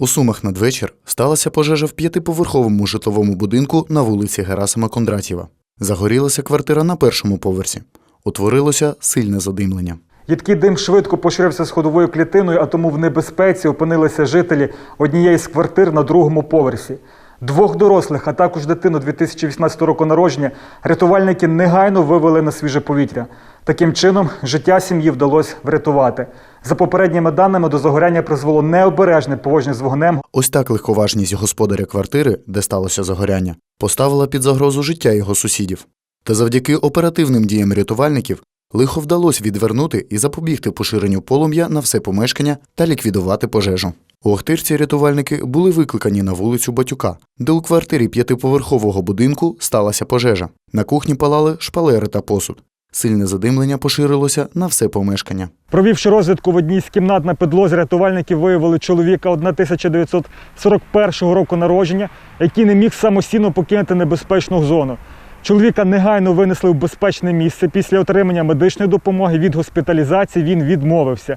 У Сумах надвечір сталася пожежа в п'ятиповерховому житловому будинку на вулиці Герасима Кондратєва. Загорілася квартира на першому поверсі. Утворилося сильне задимлення. Їдкий дим швидко поширився сходовою клітиною, а тому в небезпеці опинилися жителі однієї з квартир на другому поверсі. Двох дорослих, а також дитину 2018 року народження, рятувальники негайно вивели на свіже повітря. Таким чином, життя сім'ї вдалося врятувати. За попередніми даними, до загоряння призвело необережне поводження з вогнем. Ось так легковажність господаря квартири, де сталося загоряння, поставила під загрозу життя його сусідів. Та завдяки оперативним діям рятувальників лихо вдалося відвернути і запобігти поширенню полум'я на все помешкання та ліквідувати пожежу. У Охтирці рятувальники були викликані на вулицю Батюка, де у квартирі п'ятиповерхового будинку сталася пожежа. На кухні палали шпалери та посуд. Сильне задимлення поширилося на все помешкання. Провівши розвідку в одній з кімнат на підлозі, рятувальники виявили чоловіка 1941 року народження, який не міг самостійно покинути небезпечну зону. Чоловіка негайно винесли в безпечне місце. Після отримання медичної допомоги від госпіталізації він відмовився.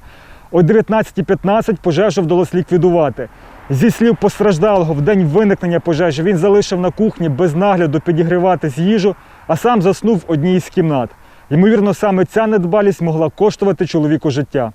О 19.15 пожежу вдалося ліквідувати. Зі слів постраждалого, в день виникнення пожежі він залишив на кухні без нагляду підігріватись їжу, а сам заснув в одній із кімнат. Ймовірно, саме ця недбалість могла коштувати чоловіку життя.